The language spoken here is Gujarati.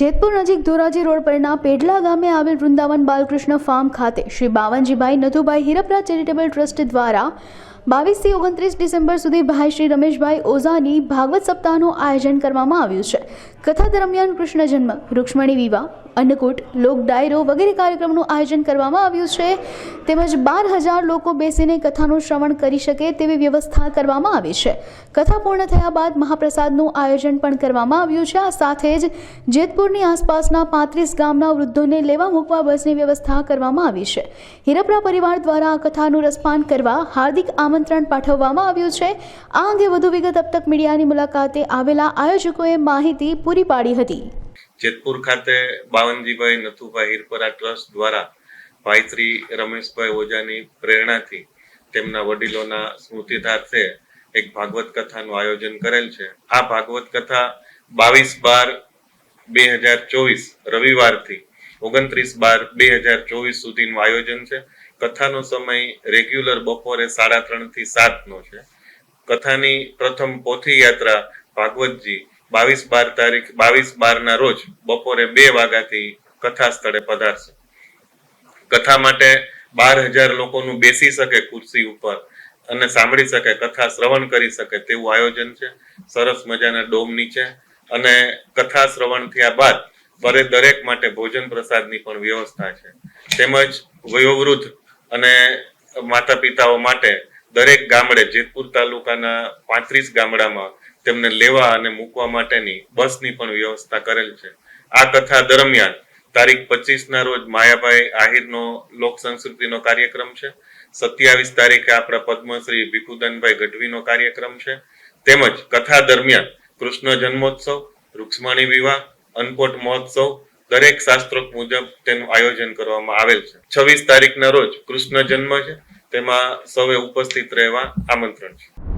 જેતપુર નજીક ધોરાજી રોડ પરના પેડલા ગામે આવેલ વૃંદાવન બાલકૃષ્ણ ફાર્મ ખાતે શ્રી બાવનજીભાઈ નથુભાઈ હિરપરા ચેરિટેબલ ટ્રસ્ટ દ્વારા બાવીસથી ઓગણત્રીસ ડિસેમ્બર સુધી ભાઈ શ્રી રમેશભાઈ ઓઝાની ભાગવત સપ્તાહનું આયોજન કરવામાં આવ્યું છે. કથા દરમિયાન કૃષ્ણ જન્મ રૂક્ષ્મણી વિવાહ, અન્નકૂટ, લોક ડાયરો વગેરે કાર્યક્રમનું આયોજન કરવામાં આવ્યું છે. તેમજ બાર હજાર લોકો બેસીને કથાનું શ્રવણ કરી શકે તેવી વ્યવસ્થા કરવામાં આવી છે. કથા પૂર્ણ થયા બાદ મહાપ્રસાદનું આયોજન પણ કરવામાં આવ્યું છે. આ સાથે જ જેતપુરની આસપાસના પાંત્રીસ ગામના વૃદ્ધોને લેવા મૂકવા બસની વ્યવસ્થા કરવામાં આવી છે. હિરપરા પરિવાર દ્વારા આ કથાનું રસપાન કરવા હાર્દિક આમંત્રણ પાઠવવામાં આવ્યું છે. આ અંગે વધુ વિગત અબ તક મીડિયાની મુલાકાતે આવેલા આયોજકોએ માહિતી પૂરી પાડી હતી. જેતપુર ખાતે બાવનજીભાઈ નથુભાઈ હિરપરા ટ્રસ્ટ દ્વારા ભાઈશ્રી રમેશભાઈ ઓઝાની પ્રેરણાથી તેમના વડીલોના સ્મૃતિતાર્થે એક ભાગવત કથાનું આયોજન કરેલ છે. આ ભાગવત કથા બાવીસ બાર બે હજાર ચોવીસ રવિવારથી ઓગણત્રીસ બાર બે હજાર ચોવીસ સુધીનું આયોજન છે. કથાનો સમય રેગ્યુલર બપોરે સાડા ત્રણથી સાત નો છે. કથાની પ્રથમ પોથી યાત્રા ભાગવતજી બાવીસ બાર તારીખ, બાવીસ બાર ના રોજ બપોરે બે વાગ્યાથી કથા સ્થળે પધારશે. કથા માટે બાર હજાર લોકોનું બેસી શકે ખુરશી ઉપર અને સાંભળી શકે, કથા શ્રવણ કરી શકે તેવું આયોજન છે. સરસ મજાના ડોમ નીચે અને કથા શ્રવણ થયા બાદ બરે દરેક માટે ભોજન પ્રસાદની પણ વ્યવસ્થા છે. તેમજ વયોવૃદ્ધ અને માતા પિતાઓ માટે દરેક ગામડે, જેતપુર તાલુકાના પાંત્રીસ ગામડામાં તેમને લેવા અને મૂકવા માટેની બસની પણ વ્યવસ્થા કરેલ છે. આ કથા દરમિયાન તારીખ પચીસ ના રોજ માયાભાઈ આહિરનો લોક સંસ્કૃતિનો કાર્યક્રમ છે. સત્યાવીસ તારીખે આપણા પદ્મશ્રી ભીખુદાનભાઈ ગઢવીનો કાર્યક્રમ છે. તેમજ કથા દરમિયાન કૃષ્ણ જન્મોત્સવ, રૂક્ષ્મણી વિવાહ અન્નકોટ મહોત્સવ દરેક શાસ્ત્રોક મુજબ તેનું આયોજન કરવામાં આવેલ છે. છવ્વીસ તારીખના રોજ કૃષ્ણ જન્મ છે. તેમાં સૌએ ઉપસ્થિત રહેવા આમંત્રણ છે.